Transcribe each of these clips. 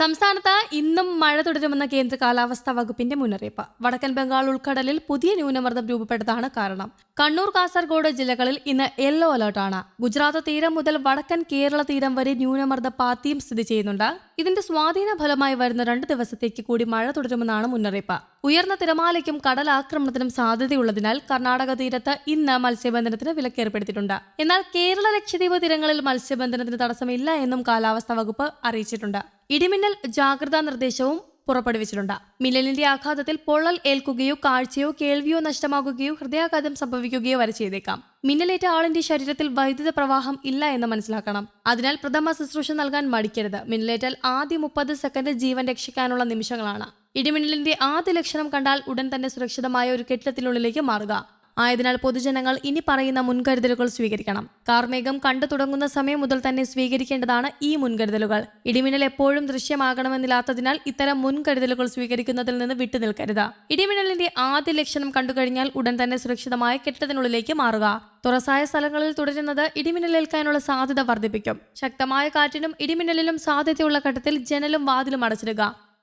സംസ്ഥാനത്ത് ഇന്നും മഴ തുടരുമെന്ന കേന്ദ്ര കാലാവസ്ഥാ വകുപ്പിന്റെ മുന്നറിയിപ്പ്. വടക്കൻ ബംഗാൾ ഉൾക്കടലിൽ പുതിയ ന്യൂനമർദ്ദം രൂപപ്പെട്ടതാണ് കാരണം. കണ്ണൂർ കാസർഗോഡ് ജില്ലകളിൽ ഇന്ന് യെല്ലോ അലർട്ടാണ്. ഗുജറാത്ത് തീരം മുതൽ വടക്കൻ കേരള തീരം വരെ ന്യൂനമർദ്ദ പാത്തിയും സ്ഥിതി ചെയ്യുന്നുണ്ട്. ഇതിന്റെ സ്വാധീന ഫലമായി വരുന്ന രണ്ട് ദിവസത്തേക്ക് കൂടി മഴ തുടരുമെന്നാണ് മുന്നറിയിപ്പ്. ഉയർന്ന തിരമാലയ്ക്കും കടലാക്രമണത്തിനും സാധ്യതയുള്ളതിനാൽ കർണാടക തീരത്ത് ഇന്ന് മത്സ്യബന്ധനത്തിന് വിലക്കേർപ്പെടുത്തിയിട്ടുണ്ട്. എന്നാൽ കേരള ലക്ഷദ്വീപ് തീരങ്ങളിൽ മത്സ്യബന്ധനത്തിന് തടസ്സമില്ല എന്നും കാലാവസ്ഥാ വകുപ്പ് അറിയിച്ചിട്ടുണ്ട്. ഇടിമിന്നൽ ജാഗ്രതാ നിർദ്ദേശവും പുറപ്പെടുവിച്ചിട്ടുണ്ട്. മിന്നലിന്റെ ആഘാതത്തിൽ പൊള്ളൽ ഏൽക്കുകയോ കാഴ്ചയോ കേൾവിയോ നഷ്ടമാകുകയോ ഹൃദയാഘാതം സംഭവിക്കുകയോ വരെ ചെയ്തേക്കാം. മിന്നലേറ്റ ആളിന്റെ ശരീരത്തിൽ വൈദ്യുത പ്രവാഹം ഇല്ല എന്ന് മനസ്സിലാക്കണം. അതിനാൽ പ്രഥമ ശുശ്രൂഷ നൽകാൻ മടിക്കരുത്. മിന്നലേറ്റാൽ ആദ്യ മുപ്പത് സെക്കൻഡ് ജീവൻ രക്ഷിക്കാനുള്ള നിമിഷങ്ങളാണ്. ഇടിമിന്നലിന്റെ ആദ്യ ലക്ഷണം കണ്ടാൽ ഉടൻ തന്നെ സുരക്ഷിതമായ ഒരു കെട്ടിടത്തിനുള്ളിലേക്ക് മാറുക. ആയതിനാൽ പൊതുജനങ്ങൾ ഇനി പറയുന്ന മുൻകരുതലുകൾ സ്വീകരിക്കണം. കാർമേഘം കണ്ടു തുടങ്ങുന്ന സമയം മുതൽ തന്നെ സ്വീകരിക്കേണ്ടതാണ് ഈ മുൻകരുതലുകൾ. ഇടിമിന്നൽ എപ്പോഴും ദൃശ്യമാകണമെന്നില്ലാത്തതിനാൽ ഇത്തരം മുൻകരുതലുകൾ സ്വീകരിക്കുന്നതിൽ നിന്ന് വിട്ടുനിൽക്കരുത്. ഇടിമിന്നലിന്റെ ആദ്യ ലക്ഷണം കണ്ടുകഴിഞ്ഞാൽ ഉടൻ തന്നെ സുരക്ഷിതമായ കെട്ടിടത്തിനുള്ളിലേക്ക് മാറുക. തുറസായ സ്ഥലങ്ങളിൽ തുടരുന്നത് ഇടിമിന്നലേൽക്കാനുള്ള സാധ്യത വർദ്ധിപ്പിക്കും. ശക്തമായ കാറ്റിനും ഇടിമിന്നലിനും സാധ്യതയുള്ള ഘട്ടത്തിൽ ജനലും വാതിലും അടച്ചിടുക.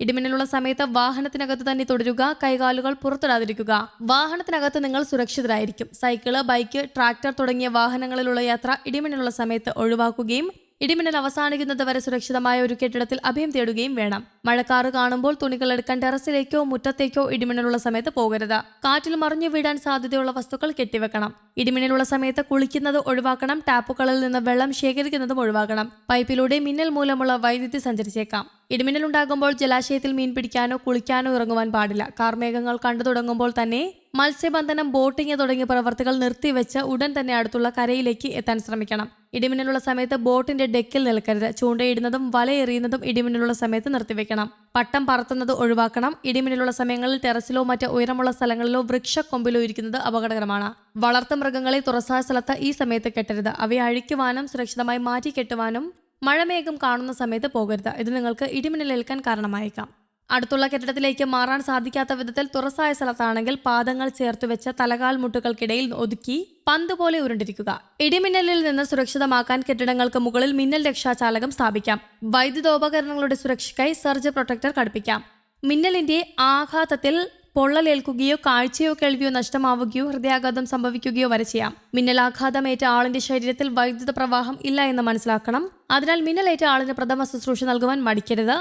ഇടിമിന്നലുള്ള സമയത്ത് വാഹനത്തിനകത്ത് തന്നെ തുടരുക കൈകാലുകൾ പുറത്തിടാതിരിക്കുക. വാഹനത്തിനകത്ത് നിങ്ങൾ സുരക്ഷിതരായിരിക്കും. സൈക്കിൾ ബൈക്ക് ട്രാക്ടർ തുടങ്ങിയ വാഹനങ്ങളിലുള്ള യാത്ര ഇടിമിന്നലുള്ള സമയത്ത് ഒഴിവാക്കുകയും ഇടിമിന്നൽ അവസാനിക്കുന്നത് വരെ സുരക്ഷിതമായ ഒരു കെട്ടിടത്തിൽ അഭയം തേടുകയും വേണം. മഴക്കാറ് കാണുമ്പോൾ തുണികൾ എടുക്കാൻ ടെറസിലേക്കോ മുറ്റത്തേക്കോ ഇടിമിന്നലുള്ള സമയത്ത് പോകരുത്. കാറ്റിൽ മറിഞ്ഞു വീടാൻ സാധ്യതയുള്ള വസ്തുക്കൾ കെട്ടിവെക്കണം. ഇടിമിന്നലുള്ള സമയത്ത് കുളിക്കുന്നത് ഒഴിവാക്കണം. ടാപ്പുകളിൽ നിന്ന് വെള്ളം ശേഖരിക്കുന്നതും ഒഴിവാക്കണം. പൈപ്പിലൂടെ മിന്നൽ മൂലമുള്ള വൈദ്യുതി സഞ്ചരിച്ചേക്കാം. ഇടിമിന്നൽ ഉണ്ടാകുമ്പോൾ ജലാശയത്തിൽ മീൻ പിടിക്കാനോ കുളിക്കാനോ ഇറങ്ങുവാൻ പാടില്ല. കാർമേഘങ്ങൾ കണ്ടു തുടങ്ങുമ്പോൾ തന്നെ മത്സ്യബന്ധനം ബോട്ടിംഗ് തുടങ്ങിയ പ്രവർത്തികൾ നിർത്തിവെച്ച് ഉടൻ തന്നെ അടുത്തുള്ള കരയിലേക്ക് എത്താൻ ശ്രമിക്കണം. ഇടിമിന്നലുള്ള സമയത്ത് ബോട്ടിന്റെ ഡെക്കിൽ നിൽക്കരുത്. ചൂണ്ടയിടുന്നതും വലയെറിയുന്നതും ഇടിമിന്നലുള്ള സമയത്ത് നിർത്തിവെക്കണം. പട്ടം പറത്തുന്നത് ഒഴിവാക്കണം. ഇടിമിന്നലുള്ള സമയങ്ങളിൽ ടെറസിലോ മറ്റ് ഉയരമുള്ള സ്ഥലങ്ങളിലോ വൃക്ഷക്കൊമ്പിലോ ഇരിക്കുന്നത് അപകടകരമാണ്. വളർത്തു മൃഗങ്ങളെ തുറസായ സ്ഥലത്ത് ഈ സമയത്ത് കെട്ടരുത്. അവയെ അഴിക്കുവാനും സുരക്ഷിതമായി മാറ്റി കെട്ടുവാനും മഴമേഘം കാണുന്ന സമയത്ത് പോകരുത്. ഇത് നിങ്ങൾക്ക് ഇടിമിന്നലേൽക്കാൻ കാരണമായേക്കാം. അടുത്തുള്ള കെട്ടിടത്തിലേക്ക് മാറാൻ സാധിക്കാത്ത വിധത്തിൽ തുറസായ സ്ഥലത്താണെങ്കിൽ പാദങ്ങൾ ചേർത്ത് വെച്ച തലകാൽ മുട്ടുകൾക്കിടയിൽ ഒതുക്കി പന്ത് പോലെ ഉരുണ്ടിരിക്കുക. ഇടിമിന്നലിൽ നിന്ന് സുരക്ഷിതമാക്കാൻ കെട്ടിടങ്ങൾക്ക് മുകളിൽ മിന്നൽ രക്ഷാചാലകം സ്ഥാപിക്കാം. വൈദ്യുതോപകരണങ്ങളുടെ സുരക്ഷയ്ക്കായി സർജ് പ്രൊട്ടക്ടർ ഘടിപ്പിക്കാം. മിന്നലിന്റെ ആഘാതത്തിൽ പൊള്ളലേൽക്കുകയോ കാഴ്ചയോ കേൾവിയോ നഷ്ടമാവുകയോ ഹൃദയാഘാതം സംഭവിക്കുകയോ വരെ ചെയ്യാം. മിന്നലാഘാതമേറ്റ ആളിന്റെ ശരീരത്തിൽ വൈദ്യുത പ്രവാഹം ഇല്ല എന്ന് മനസ്സിലാക്കണം. അതിനാൽ മിന്നലേറ്റ ആളിന് പ്രഥമ ശുശ്രൂഷ നൽകുവാൻ മടിക്കരുത്.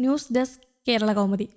News desk Kerala Kaumudi.